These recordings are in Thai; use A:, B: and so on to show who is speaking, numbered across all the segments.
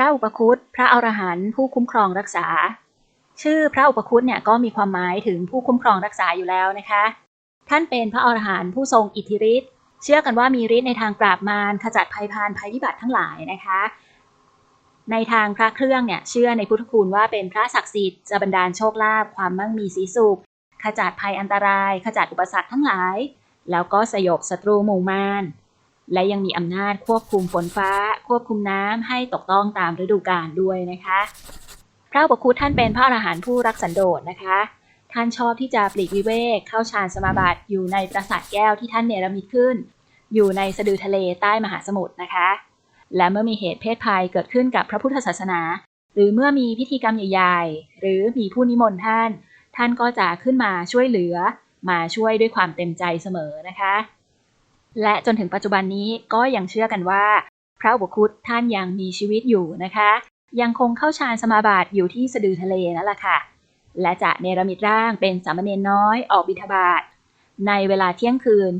A: ระอุปคุตพระอรหันต์ผู้คุ้มครองรักษา ชื่อพระอุปคุตเนี่ยก็มีความหมายถึงผู้คุ้มครองรักษาอยู่แล้วนะคะ ท่านเป็นพระอรหันต์ผู้ทรงอิทธิฤทธิ์เชื่อกันว่ามีฤทธิ์ในทางปราบมารขจัดภัยพานภัยพิบัติทั้งหลายนะคะ ในทางพระเครื่องเนี่ยเชื่อในพุทธคุณว่าเป็นพระศักดิ์สิทธิ์จะบันดาลโชคลาภความมั่งมีสีสุขขจัดภัยอันตราย ขจัดอุปสรรคทั้งหลาย แล้วก็สยบศัตรูหมู่มาร และยังมีอำนาจควบคุมฝนฟ้า ควบคุมน้ำให้ตกต้องตามฤดูกาลด้วยนะคะ พระอุปคุตท่านเป็นพระอรหันต์ผู้รักสันโดษนะคะ ท่านชอบที่จะปลีกวิเวกเข้าฌานสมาบัติอยู่ในปราสาทแก้วที่ท่านเนรมิตขึ้น อยู่ในสะดือทะเลใต้มหาสมุทรนะคะ และเมื่อมีเหตุเพศภัยเกิดขึ้นกับพระพุทธศาสนา หรือเมื่อมีพิธีกรรมใหญ่ ๆ หรือมีผู้นิมนต์ท่าน ท่านก็จะขึ้นมาช่วยเหลือ มาช่วยด้วยความเต็มใจเสมอนะคะ และจนถึงปัจจุบันนี้ก็ยังเชื่อกันว่า พระอุปคุตท่านยังมีชีวิตอยู่นะคะ ยังคงเข้าฌานสมาบัติอยู่ที่สะดือทะเลนั่นแหละค่ะ และจะเนรมิตร่างเป็นสามเณรน้อยออกบิณฑบาตในเวลาเที่ยงคืน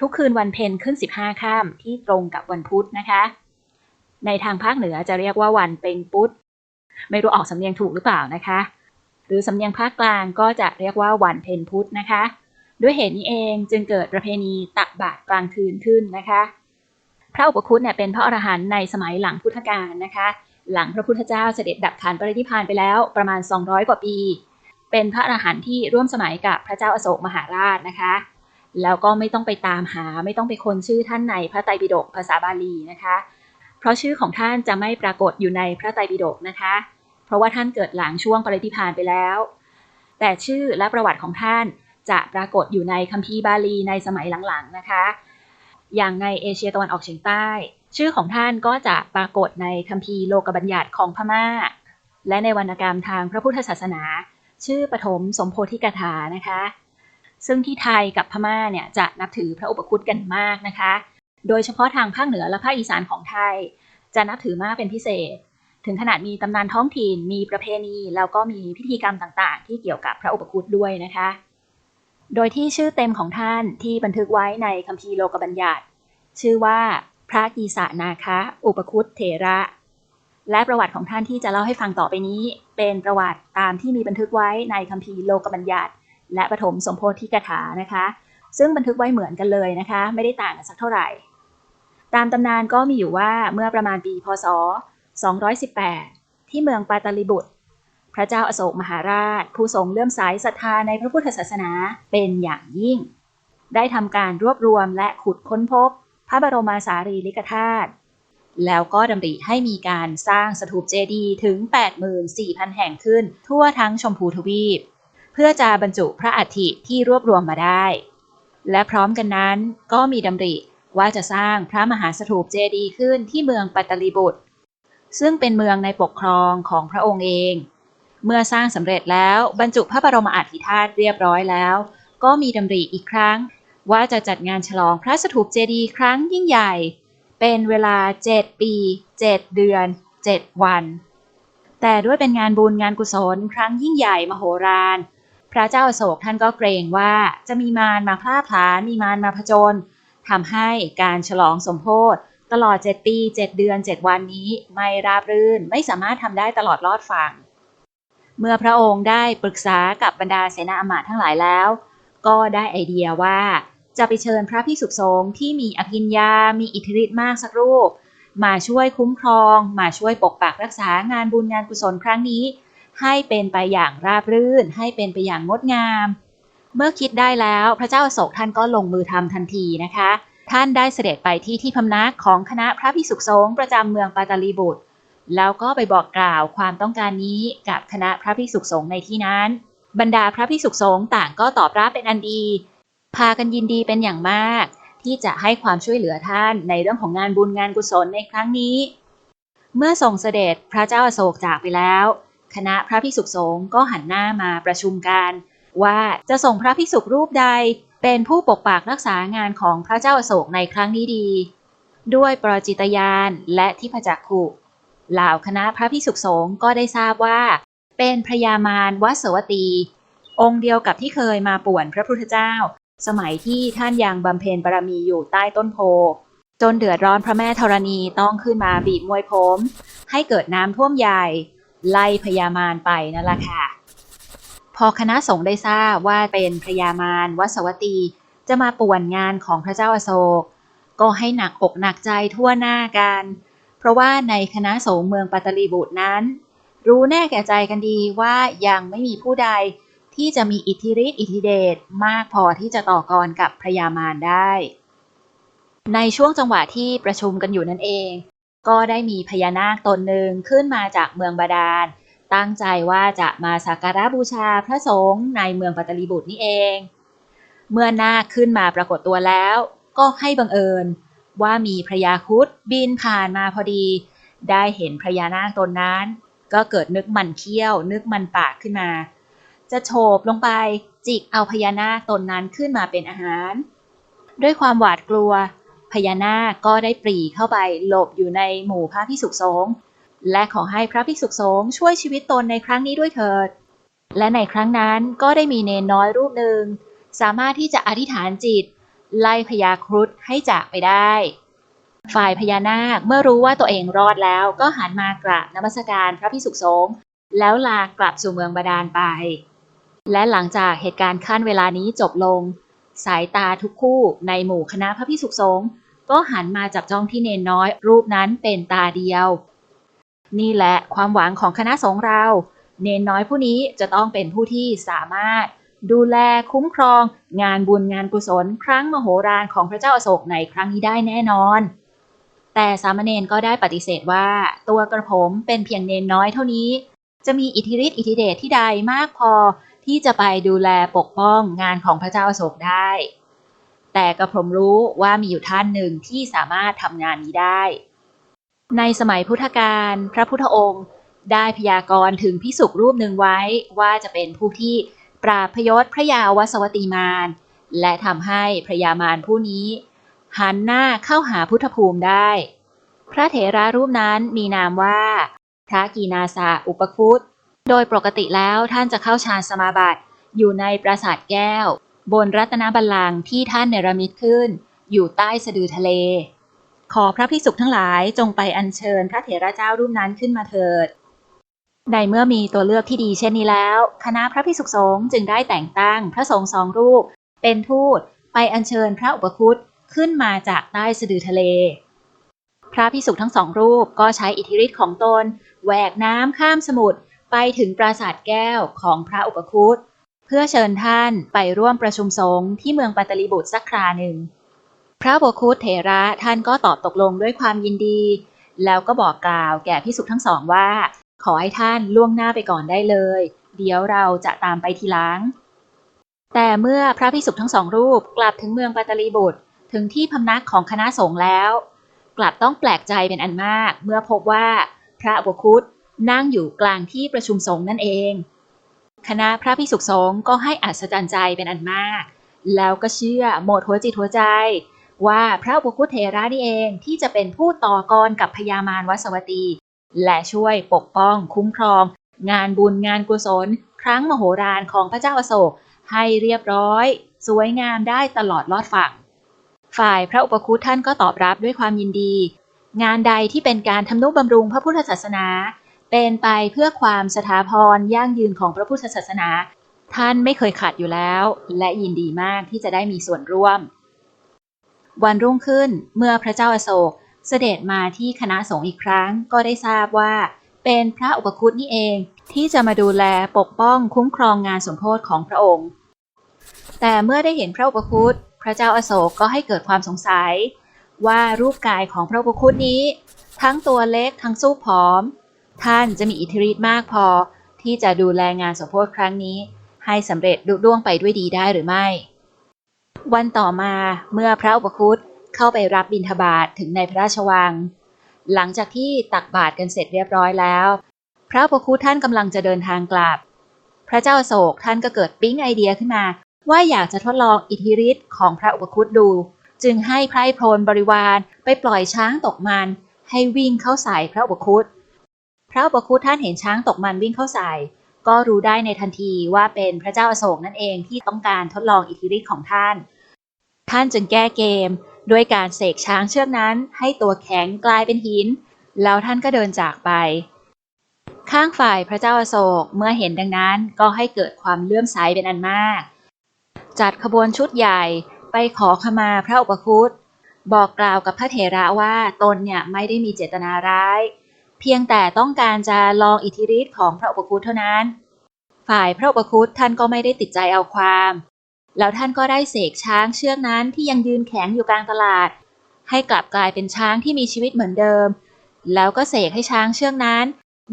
A: ทุกคืนวันเพ็ญขึ้น 15ค่ำที่ตรงกับวันพุธนะคะ ในทางภาคเหนือจะเรียกว่าวันเป็งพุธไม่รู้ออกสำเนียงถูกหรือเปล่านะคะ หรือสำเนียงภาคกลางก็จะเรียกว่าวันเพ็ญพุธนะคะ ด้วยเหตุนี้เองจึงเกิดประเพณีตักบาตรกลางคืนขึ้นนะคะ พระอุปคุตเนี่ยเป็นพระอรหันต์ในสมัยหลังพุทธกาลนะคะ หลังพระพุทธเจ้าเสด็จดับขันปรินิพานไปแล้วประมาณ 200 กว่าปี เป็นพระอรหันต์ที่ร่วมสมัยกับพระเจ้าอโศกมหาราชนะคะ แล้วก็ไม่ต้องไปตามหาไม่ต้องไปค้นชื่อท่านในพระไตรปิฎกภาษาบาลีนะคะ เพราะชื่อของท่านจะไม่ปรากฏอยู่ในพระไตรปิฎกนะคะ เพราะว่าท่านเกิดหลังช่วงปรินิพานไปแล้ว แต่ชื่อและประวัติของท่าน จะปรากฏอยู่ในคัมภีร์บาลีในสมัยหลังๆนะคะ อย่างในเอเชียตะวันออกเฉียงใต้ ชื่อของท่านก็จะปรากฏในคัมภีร์โลกบัญญัติของพม่า และในวรรณกรรมทางพระพุทธศาสนา ชื่อปฐมสมโพธิกถานะคะ ซึ่งที่ไทยกับพม่าเนี่ยจะนับถือพระอุปคุตกันมากนะคะ โดยเฉพาะทางภาคเหนือและภาคอีสานของไทย จะนับถือมากเป็นพิเศษถึงขนาดมีตำนานท้องถิ่น มีประเพณี แล้วก็มีพิธีกรรมต่างๆ ที่เกี่ยวกับพระอุปคุตด้วยนะคะ โดยที่ชื่อเต็มของท่านที่บันทึกไว้ในคัมภีร์โลกบัญญัติ ชื่อว่าพระกีสะนาคะ อุปคุตเถระ และประวัติของท่านที่จะเล่าให้ฟังต่อไปนี้ เป็นประวัติตามที่มีบันทึกไว้ในคัมภีร์โลกบัญญัติ และปฐมสมโพธิกถานะคะ ซึ่งบันทึกไว้เหมือนกันเลยนะคะ ไม่ได้ต่างกันสักเท่าไหร่ ตามตำนานก็มีอยู่ว่าเมื่อประมาณปีพศ 218 ที่เมืองปาตาลิบุตร พระเจ้าอโศกมหาราช ผู้ทรงเลื่อมใสศรัทธาในพระพุทธศาสนาเป็นอย่างยิ่ง ได้ทำการรวบรวมและขุดค้นพบ พระบรมสารีริกธาตุแล้วก็ดำริให้มีการสร้างสถูปเจดีย์ถึง 84,000 แห่งขึ้น ทั่วทั้งชมพูทวีป เพื่อจะบรรจุพระอัฐิที่รวบรวมมาได้ และพร้อมกันนั้นก็มีดำริว่าจะสร้างพระมหาสถูปเจดีย์ขึ้นที่เมืองปัตตลีบุตร ซึ่งเป็นเมืองในปกครองของพระองค์เอง เมื่อสร้างสำเร็จแล้วบรรจุพระบรมอัฐิธาตุเรียบร้อยแล้ว ก็มีดำริอีกครั้ง ว่าจะจัดงานฉลองพระสถูปเจดีย์ครั้งยิ่งใหญ่ เป็นเวลา 7 ปี 7 เดือน 7 วัน แต่ด้วยเป็นงานบุญงานกุศลครั้งยิ่งใหญ่มโหฬารพระเจ้าอโศกท่านก็เกรงว่าจะมีมารมาพลาดพลาญมีมารมาผจญทำให้การฉลองสมโพธิตลอด 7 ปี 7 เดือน 7 วันนี้ไม่ราบรื่นไม่สามารถทำได้ตลอดรอดฝั่ง เมื่อพระองค์ได้ปรึกษากับบรรดาเสนาอำมาตย์ทั้งหลายแล้ว ก็ได้ไอเดียว่าจะไปเชิญพระพิสุสงฆ์ที่มีอภิญญา มีอิทธิฤทธิ์มากสักรูป มาช่วยคุ้มครอง มาช่วยปกปักรักษางานบุญงานกุศลครั้งนี้ ให้เป็นไปอย่างราบรื่น ให้เป็นไปอย่างงดงาม เมื่อคิดได้แล้วพระเจ้าอโศกท่านก็ลงมือทำทันทีนะคะ ท่านได้เสด็จไปที่ที่พำนักของคณะพระพิสุสงฆ์ประจำเมืองปาตาลีบุตร แล้วก็ไปบอกกล่าวความต้องการนี้กับคณะพระภิกษุสงฆ์ในที่นั้น บรรดาพระภิกษุสงฆ์ต่างก็ตอบรับเป็นอันดี พากันยินดีเป็นอย่างมาก ที่จะให้ความช่วยเหลือท่านในเรื่องของงานบุญงานกุศลในครั้งนี้ เมื่อทรงเสด็จพระเจ้าอโศกจากไปแล้ว คณะพระภิกษุสงฆ์ก็หันหน้ามาประชุมกัน ว่าจะส่งพระภิกษุรูปใดเป็นผู้ปกปักรักษางานของพระเจ้าอโศกในครั้งนี้ดี ด้วยปรจิตยานและทิพจักขุ เหล่าคณะพระพิสุขสงฆ์ก็ได้ทราบว่า เป็นพระยามารวัสวตี องค์เดียวกับที่เคยมาป่วนพระพุทธเจ้า สมัยที่ท่านยังบำเพ็ญบารมีอยู่ใต้ต้นโพ จนเดือดร้อนพระแม่ธรณีต้องขึ้นมาบีบมวยผม ให้เกิดน้ำท่วมใหญ่ ไล่พญามารไปนั่นแหละค่ะ พอคณะสงฆ์ได้ทราบว่าเป็นพญามารวสวตีจะมาป่วนงานของพระเจ้าอาโศกก็ให้หนักอกหนักใจทั่วหน้ากัน เพราะว่าในคณะสงฆ์เมืองปัตตลีบุตรนั้น รู้แน่แก่ใจกันดีว่ายังไม่มีผู้ใดที่จะมีอิทธิฤทธิอิทธิเดชมากพอที่จะต่อกรกับพระยามารได้ ในช่วงจังหวะที่ประชุมกันอยู่นั่นเอง ก็ได้มีพญานาคตนหนึ่งขึ้นมาจากเมืองบาดาล ตั้งใจว่าจะมาสักการะบูชาพระสงฆ์ในเมืองปัตตลีบุตรนี่เอง เมื่อนาคขึ้นมาปรากฏตัวแล้ว ก็ให้บังเอิญ ว่ามีพระยาคุดบินผ่านมาพอดี ได้เห็นพระยานาคตนนั้น ก็เกิดนึกมันเขี้ยว นึกมันปากขึ้นมา จะโฉบลงไปจิกเอาพญานาคตนนั้นขึ้นมาเป็นอาหาร ด้วยความหวาดกลัว พญานาคก็ได้ปรีเข้าไปหลบอยู่ในหมู่พระภิกษุสงฆ์และขอให้พระภิกษุสงฆ์ช่วยชีวิตตนในครั้งนี้ด้วยเถิด และในครั้งนั้นก็ได้มีเนนน้อยรูปหนึ่ง สามารถที่จะอธิษฐานจิต ไล่พญาครุฑให้จากไปได้ ฝ่ายพญานาคเมื่อรู้ว่าตัวเองรอดแล้วก็หันมากราบนมัสการพระภิกษุสงฆ์แล้วลากลับสู่เมืองบาดาลไป และหลังจากเหตุการณ์ขั้นเวลานี้จบลง สายตาทุกคู่ในหมู่คณะพระภิกษุสงฆ์ก็หันมาจับจ้องที่เนนน้อย รูปนั้นเป็นตาเดียว นี่แหละความหวังของคณะสงฆ์เรา เนนน้อยผู้นี้จะต้องเป็นผู้ที่สามารถ ดูแลคุ้มครอง งานบุญงานกุศล ครั้งมโหฬารของพระเจ้าอโศกในครั้งนี้ได้แน่นอน แต่สามเณรก็ได้ปฏิเสธว่า ตัวกระผมเป็นเพียงเนนน้อยเท่านี้ จะมีอิทธิฤทธิอิทธิเดชที่ใดมากพอที่จะไปดูแลปกป้องงานของพระเจ้าอโศกได้ แต่กระผมรู้ว่ามีอยู่ท่านหนึ่งที่สามารถทำงานนี้ได้ ในสมัยพุทธกาลพระพุทธองค์ได้พยากรณ์ถึงพิสุกรูปหนึ่งไว้ว่าจะเป็นผู้ที่ ปราพยศพระยาวสวตีมาร และทำให้พระยามารผู้นี้ หันหน้าเข้าหาพุทธภูมิได้ พระเถระรูปนั้นมีนามว่า พระกีนาสาอุปคุตโดยปกติแล้วท่านจะเข้าฌานสมาบัติอยู่ในปราสาทแก้ว บนรัตนบัลลังก์ที่ท่านเนรมิตขึ้น อยู่ใต้สะดือทะเล ขอพระภิกษุทั้งหลายจงไปอัญเชิญพระเถระเจ้ารูปนั้นขึ้นมาเถิด ในเมื่อมีตัวเลือกที่ดีเช่นนี้แล้ว คณะพระภิกษุสงฆ์จึงได้แต่งตั้งพระสงฆ์สองรูป เป็นทูตไปอัญเชิญพระอุปคุตขึ้นมาจากใต้สะดือทะเล พระภิกษุทั้งสองรูปก็ใช้อิทธิฤทธิ์ของตนแหวกน้ำข้ามสมุทรไปถึงปราสาทแก้วของพระอุปคุตเพื่อเชิญท่านไปร่วมประชุมสงฆ์ที่เมืองปัตตลีบุตรสักคราหนึ่ง พระอุปคุตเถระท่านก็ตอบตกลงด้วยความยินดี แล้วก็บอกกล่าวแก่ภิกษุทั้งสองว่า ขอให้ท่านล่วงหน้าไปก่อนได้เลย เดี๋ยวเราจะตามไปทีหลัง แต่เมื่อพระภิกษุทั้งสองรูปกลับถึงเมืองปัตตลีบุตร ถึงที่พำนักของคณะสงฆ์แล้ว กลับต้องแปลกใจเป็นอันมาก เมื่อพบว่าพระอุปคุตนั่งอยู่กลางที่ประชุมสงฆ์นั่นเอง คณะพระภิกษุสงฆ์ก็ให้อัศจรรย์ใจเป็นอันมาก แล้วก็เชื่อหมดหัวจิตหัวใจว่าพระอุปคุตเถระนี่เองที่จะเป็นผู้ต่อกรกับพญามารวสวตี และช่วยปกป้องคุ้มครอง งานบุญงานกุศล ครั้งมโหฬารของพระเจ้าอโศก ให้เรียบร้อย สวยงามได้ตลอดลอดฝั่ง ฝ่ายพระอุปคุตท่านก็ตอบรับด้วยความยินดี งานใดที่เป็นการทำนุบำรุงพระพุทธศาสนา เป็นไปเพื่อความสถาพรยั่งยืนของพระพุทธศาสนา ท่านไม่เคยขัดอยู่แล้ว และยินดีมากที่จะได้มีส่วนร่วม วันรุ่งขึ้นเมื่อพระเจ้าอาโศก เสด็จมาที่คณะสงฆ์อีกครั้งก็ได้ทราบว่า เป็นพระอุปคุตนี่เอง ที่จะมาดูแลปกป้องคุ้มครองงานสมโภชของพระองค์ แต่เมื่อได้เห็นพระอุปคุตพระเจ้าอาโศกก็ให้เกิดความสงสัย ว่ารูปกายของพระอุปคุตนี้ ทั้งตัวเล็กทั้งสู้ผอม ท่านจะมีอิทธิฤทธิ์มากพอที่จะดูแลงานสมโภชครั้งนี้ ให้สำเร็จลุล่วงไปด้วยดีได้หรือไม่ วันต่อมาเมื่อพระอุปคุต เข้าไปรับบิณฑบาตถึงในพระราชวัง หลังจากที่ตักบาตรกันเสร็จเรียบร้อยแล้ว พระอุปคุท่านกำลังจะเดินทางกลับ พระเจ้าโศกท่านก็เกิดปิ๊งไอเดียขึ้นมา ว่าอยากจะทดลองอิทธิฤทธิ์ของพระอุปคุตดู จึงให้ไพร่พลบริวารไปปล่อยช้างตกมัน ให้วิ่งเข้าใส่พระอุปคุตพระอุปคุตท่านเห็นช้างตกมันวิ่งเข้าใส่ก็รู้ได้ในทันทีว่าเป็นพระเจ้าอโศกนั่นเองที่ต้องการทดลองอิทธิฤทธิ์ของท่าน ท่านจึงแก้เกม ด้วยการเสกช้างเชือกนั้นให้ตัวแข็งกลายเป็นหิน แล้วท่านก็เดินจากไป ข้างฝ่ายพระเจ้าอโศกเมื่อเห็นดังนั้นก็ให้เกิดความเลื่อมใสเป็นอันมาก จัดขบวนชุดใหญ่ไปขอขมาพระอุปคุตบอกกล่าวกับพระเถระว่าตนเนี่ยไม่ได้มีเจตนาร้าย เพียงแต่ต้องการจะลองอิทธิฤทธิ์ของพระอุปคุตเท่านั้น ฝ่ายพระอุปคุตท่านก็ไม่ได้ติดใจเอาความ แล้วท่านก็ได้เสกช้างเชือกนั้นที่ยังยืนแข็งอยู่กลางตลาด ให้กลับกลายเป็นช้างที่มีชีวิตเหมือนเดิม แล้วก็เสกให้ช้างเชือกนั้น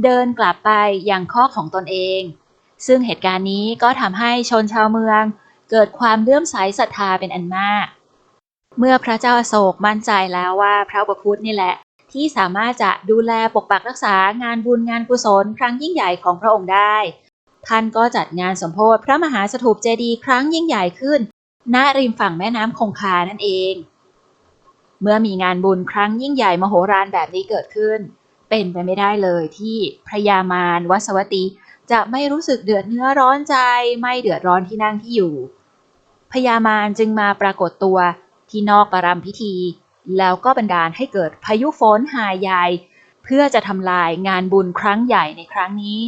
A: เดินกลับไปยังข้อของตนเอง ซึ่งเหตุการณ์นี้ก็ทำให้ชนชาวเมือง เกิดความเลื่อมใสศรัทธาเป็นอันมาก เมื่อพระเจ้าอโศกมั่นใจแล้วว่าพระอุปคุตนี่แหละ ที่สามารถจะดูแลปกปักรักษางานบุญงานกุศลครั้งยิ่งใหญ่ของพระองค์ได้ ท่านก็จัดงานสมโภชพระมหาสถูปเจดีย์ครั้งยิ่งใหญ่ขึ้น ณ ริมฝั่งแม่น้ำคงคานั่นเอง เมื่อมีงานบุญครั้งยิ่งใหญ่มโหฬารแบบนี้เกิดขึ้น เป็นไปไม่ได้เลยที่พระยามารวัสวตีจะไม่รู้สึกเดือดเนื้อร้อนใจ ไม่เดือดร้อนที่นั่งที่อยู่ พญามารจึงมาปรากฏตัวที่นอกปรำพิธี แล้วก็บันดาลให้เกิดพายุฝนหายใหญ่ เพื่อจะทำลายงานบุญครั้งใหญ่ในครั้งนี้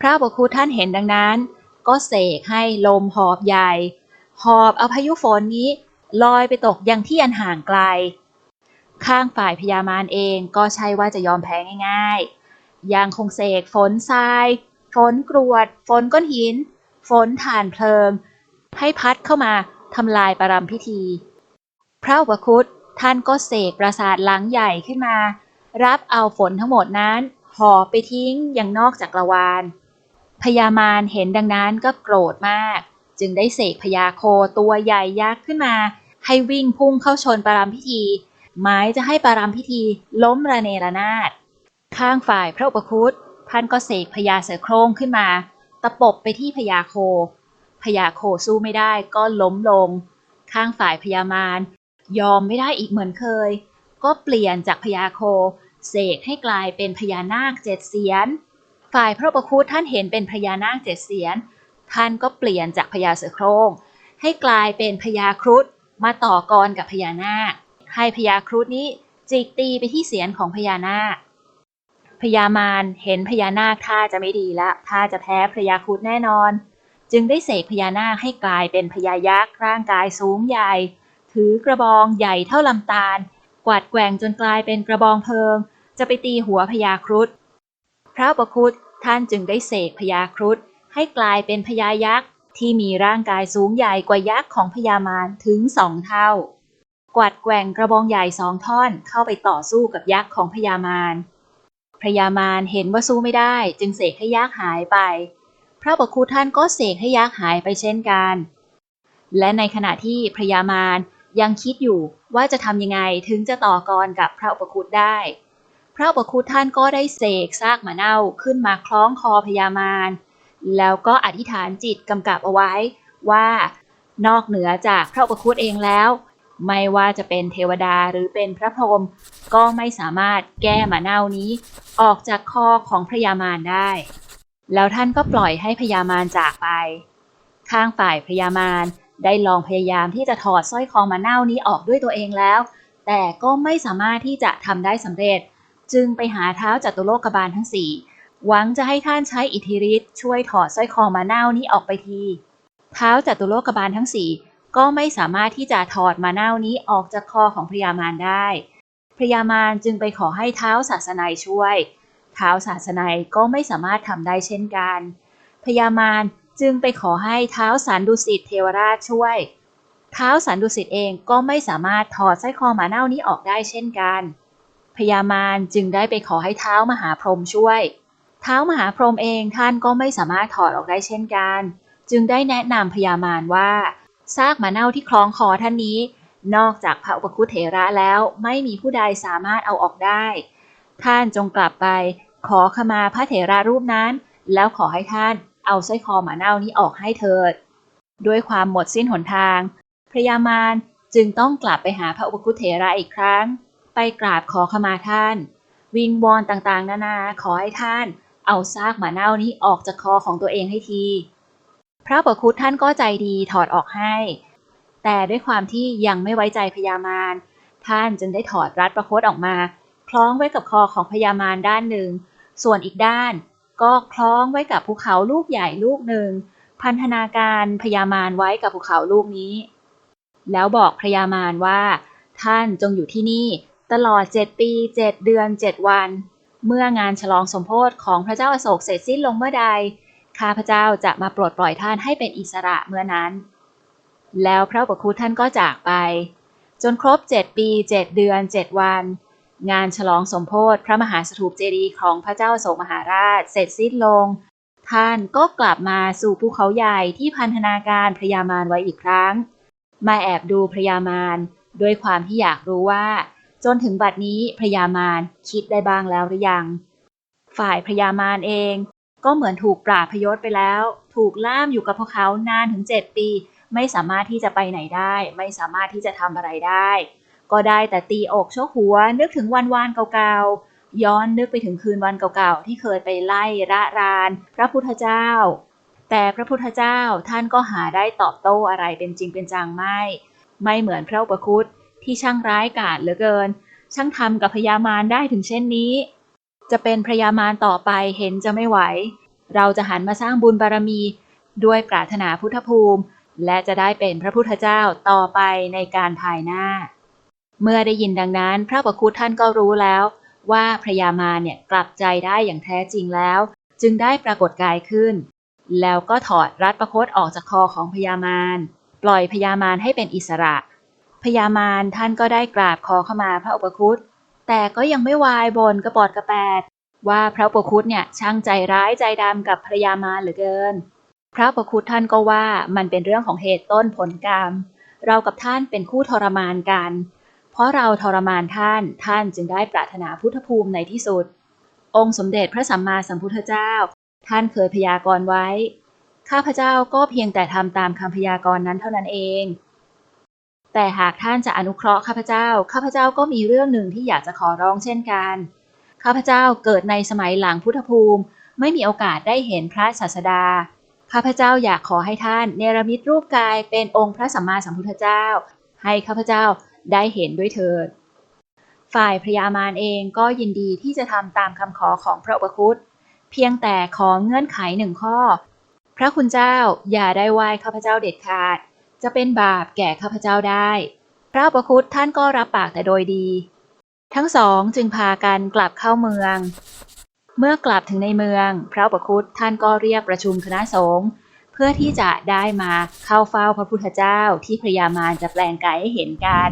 A: พระบคุท่านเห็นดังนั้น ก็เสกให้ลมหอบใหญ่ หอบเอาพายุฝนนี้ลอยไปตกยังที่อันห่างไกล ข้างฝ่ายพญามารเองก็ใช่ว่าจะยอมแพ้ง่ายๆ ยังคงเสกฝนทราย ฝนกรวด ฝนก้อนหิน ฝนถ่านเพลิง ให้พัดเข้ามาทำลายปรำพิธี พระอุปคุตท่านก็เสกปราสาทหลังใหญ่ขึ้นมา รับเอาฝนทั้งหมดนั้นหอบไปทิ้งยังนอกจักรวาล พญามารเห็นดังนั้นก็โกรธมาก จึงได้เสกพญาโคตัวใหญ่ยักษ์ขึ้นมา ให้วิ่งพุ่งเข้าชนปรำพิธี หมายจะให้ปรำพิธีล้มระเนระนาด ข้างฝ่ายพระอุปคุตท่านก็เสกพญาเสือโคร่งขึ้นมา ตะปบไปที่พญาโค พญาโคสู้ไม่ได้ก็ล้มลง ข้างฝ่ายพญามารยอมไม่ได้อีกเหมือนเคย ก็เปลี่ยนจากพญาโค เสกให้กลายเป็นพญานาคเจ็ดเสียน ฝ่ายพระอุปคุตท่านเห็นเป็นพญานาคเจ็ดเสียน ท่านก็เปลี่ยนจากพญาเสือโคร่งให้กลายเป็นพญาครุฑมาต่อกรกับพญานาค ให้พญาครุฑนี้จิกตีไปที่เสียนของพญานาค พญามารเห็นพญานาคท่าจะไม่ดีละท่าจะแพ้พญาครุฑแน่นอน จึงได้เสกพญานาคให้กลายเป็นพญายักษ์ร่างกายสูงใหญ่ ถือกระบองใหญ่เท่าลำตาล กวาดแกว่งจนกลายเป็นกระบองเพลิง จะไปตีหัวพญาครุฑ พระอุปคุตท่านจึงได้เสกพญาครุฑให้กลายเป็นพญายักษ์ที่มีร่างกายสูงใหญ่กว่ายักษ์ของพญามารถึงสองเท่า กวาดแกว่งกระบองใหญ่สองท่อนเข้าไปต่อสู้กับยักษ์ของพญามารพญามารเห็นว่าสู้ไม่ได้จึงเสกให้ยักษ์หายไป พระบคุท่านก็เสกให้ยักษ์หายไปเช่นกัน และในขณะที่พญามารยังคิดอยู่ว่าจะทำยังไงถึงจะต่อกรกับพระอุปคุตได้ พระอุปคุตท่านก็ได้เสกซากหมาเน่าขึ้นมาคล้องคอพญามารแล้วก็อธิษฐานจิตกำกับเอาไว้ว่านอกเหนือจากพระอุปคุตเองแล้ว ไม่ว่าจะเป็นเทวดาหรือเป็นพระพรหมก็ไม่สามารถแก้หมาเน่านี้ ออกจากคอของพญามารได้ แล้วท่านก็ปล่อยให้พญามารจากไป ข้างฝ่ายพญามารได้ลองพยายามที่จะถอดสร้อยคอมาเน่านี้ออกด้วยตัวเองแล้ว แต่ก็ไม่สามารถที่จะทำได้สำเร็จ จึงไปหาเท้าจัตุโลกบาลทั้งสี่หวังจะให้ท่านใช้อิทธิฤทธิ์ช่วยถอดสร้อยคอมาเน่านี้ออกไปที เท้าจัตุโลกบาลทั้งสี่ก็ไม่สามารถที่จะถอดมาเน่านี้ออกจากคอของพญามารได้ พญามารจึงไปขอให้เท้าศาสนัยช่วย เท้าศาสนัยก็ไม่สามารถทำได้เช่นกัน พญามารจึงไปขอให้เท้าสันดุสิตเทวราชช่วย เท้าสันดุสิตเองก็ไม่สามารถถอดสร้อยคอมาเน่านี้ออกได้เช่นกัน พญามารจึงได้ไปขอให้เท้ามหาพรหมช่วย เท้ามหาพรหมเองท่านก็ไม่สามารถถอดออกได้เช่นกัน จึงได้แนะนำพญามารว่าซากหมาเน่าที่คล้องคอท่านนี้ นอกจากพระอุปคุเถระแล้วไม่มีผู้ใดสามารถเอาออกได้ ท่านจงกลับไป ขอขมาพระเถระรูปนั้น แล้วขอให้ท่านเอาสร้อยคอหมาเน่านี้ออกให้เถิด ด้วยความหมดสิ้นหนทางพระยามารจึงต้องกลับไปหาพระอุปคุเถระอีกครั้ง ไปกราบขอขมาท่าน วิงวอนต่างๆ นานาขอให้ท่าน เอาซากหมาเน่านี้ออกจากคอของตัวเองให้ที พระอุปคุตท่านก็ใจดีถอดออกให้ แต่ด้วยความที่ยังไม่ไว้ใจพญามารท่านจึงได้ถอดรัดประคตออกมา คล้องไว้กับคอของพญามารด้านหนึ่ง ส่วนอีกด้านก็คล้องไว้กับภูเขาลูกใหญ่ลูกหนึ่ง พันธนาการพญามารไว้กับภูเขาลูกนี้ แล้วบอกพญามารว่า ท่านจงอยู่ที่นี่ ตลอดเจ็ดปีเจ็ดเดือนเจ็ดวัน เมื่องานฉลองสมโพธิของพระเจ้าอโศกเสร็จสิ้นลงเมื่อใด ข้าพเจ้าจะมาปลดปล่อยท่านให้เป็นอิสระเมื่อนั้น แล้วพระอุปคุตท่านก็จากไป จนครบเจ็ดปีเจ็ดเดือนเจ็ดวัน งานฉลองสมโพธิพระมหาสถูปเจดีย์ของพระเจ้าอโศกมหาราชเสร็จสิ้นลง ท่านก็กลับมาสู่ภูเขาใหญ่ที่พันธนาการพระยามารไว้อีกครั้ง มาแอบดูพระยามารด้วยความที่อยากรู้ว่า จนถึงบัดนี้พระยามารคิดได้บ้างแล้วหรือยัง ฝ่ายพระยามารเอง ก็เหมือนถูกปราบพยศไปแล้ว ถูกล่ามอยู่กับพวกเขานานถึง 7 ปี ไม่สามารถที่จะไปไหนได้ ไม่สามารถที่จะทำอะไรได้ ก็ได้แต่ตีอกชกหัวนึกถึงวันวานเก่าๆ ย้อนนึกไปถึงคืนวันเก่าๆ ที่เคยไปไล่ระราน พระพุทธเจ้า แต่พระพุทธเจ้าท่านก็หาได้ตอบโต้อะไรเป็นจริงเป็นจังไม่ ไม่เหมือนพระอุปคุต ที่ช่างร้ายกาจเหลือเกิน ช่างทำกับพญามารได้ถึงเช่นนี้ จะเป็นพญามารต่อไปเห็นจะไม่ไหว เราจะหันมาสร้างบุญบารมี ด้วยปรารถนาพุทธภูมิ และจะได้เป็นพระพุทธเจ้าต่อไปในการภายหน้า เมื่อได้ยินดังนั้น พระประคุตท่านก็รู้แล้วว่าพระยามารเนี่ยกลับใจได้อย่างแท้จริงแล้ว จึงได้ปรากฏกายขึ้น แล้วก็ถอดรัดประคตออกจากคอของพญามาร ปล่อยพญามารให้เป็นอิสระ ญามารท่านก็ได้กราบขอเข้ามาพระอุปคุตแต่ก็ยังไม่วายบนกระปอดกระแปด ว่าพระอุปคุตเนี่ยช่างใจร้ายใจดำกับพระยามารเหลือเกิน พระอุปคุตท่านก็ว่ามันเป็นเรื่องของเหตุต้นผลกรรม เรากับท่านเป็นคู่ทรมานกัน เพราะเราทรมานท่านท่านจึงได้ปรารถนาพุทธภูมิในที่สุด องค์สมเด็จพระสัมมาสัมพุทธเจ้า ท่านเคยพยากรณ์ไว้ ข้าพเจ้าก็เพียงแต่ทำตามคำพยากรณ์นั้นเท่านั้นเอง แต่หากท่านจะอนุเคราะห์ข้าพเจ้า ข้าพเจ้าก็มีเรื่องหนึ่งที่อยากจะขอร้องเช่นกัน ข้าพเจ้าเกิดในสมัยหลังพุทธภูมิ ไม่มีโอกาสได้เห็นพระศาสดา ข้าพเจ้าอยากขอให้ท่าน เนรมิตรูปกายเป็นองค์พระสัมมาสัมพุทธเจ้า ให้ข้าพเจ้าได้เห็นด้วยเถิด ฝ่ายพระยามารเองก็ยินดีที่จะทำตามคำขอของพระอุปคุตเพียงแต่ขอเงื่อนไขหนึ่งข้อ พระคุณเจ้าอย่าได้ไหว้ข้าพเจ้าเด็ดขาด จะเป็นบาปแก่ข้าพเจ้าได้ พระอุปคุตท่านก็รับปากแต่โดยดี ทั้งสองจึงพากันกลับเข้าเมือง เมื่อกลับถึงในเมือง พระอุปคุตท่านก็เรียกประชุมคณะสงฆ์เพื่อที่จะได้มาเข้าเฝ้าพระพุทธเจ้าที่พระยามารจะแปลงกายให้เห็นกัน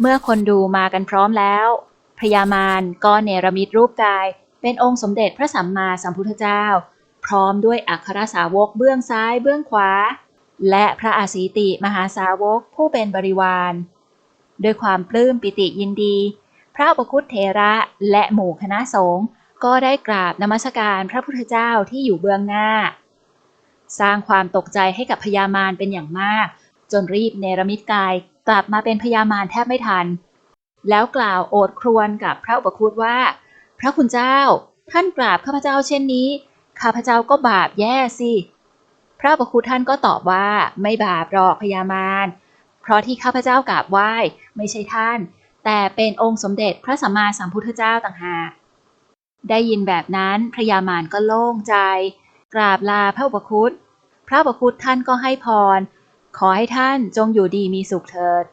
A: เมื่อคนดูมากันพร้อมแล้วพระยามารก็เนรมิตรูปกาย เป็นองค์สมเด็จพระสัมมาสัมพุทธเจ้า พร้อมด้วยอัครสาวกเบื้องซ้ายเบื้องขวา และพระอาสีติมหาสาวกผู้เป็นบริวาร ด้วยความปลื้มปิติยินดี พระอุปคุตเถระและหมู่คณะสงฆ์ก็ได้กราบนมัสการพระพุทธเจ้าที่อยู่เบื้องหน้า สร้างความตกใจให้กับพญามารเป็นอย่างมาก จนรีบเนรมิตกายกลับมาเป็นพญามารแทบไม่ทัน แล้วกล่าวโอดครวญกับพระอุปคุตว่า พระคุณเจ้า ท่านกราบข้าพเจ้าเช่นนี้ ข้าพเจ้าก็บาปแย่สิ ระอุปคุท่านก็ตอบว่าไม่บาปหรอกพญามารเพราะที่ข้าพเจ้ากราบไหว้ไม่ใช่ท่าน แต่เป็นองค์สมเด็จพระสัมมาสัมพุทธเจ้าต่างหากได้ยินแบบนั้นพญามารก็โล่งใจ กราบลาพระอุปคุตพระอุปคุตท่านก็ให้พร ขอให้ท่านจงอยู่ดีมีสุขเถิด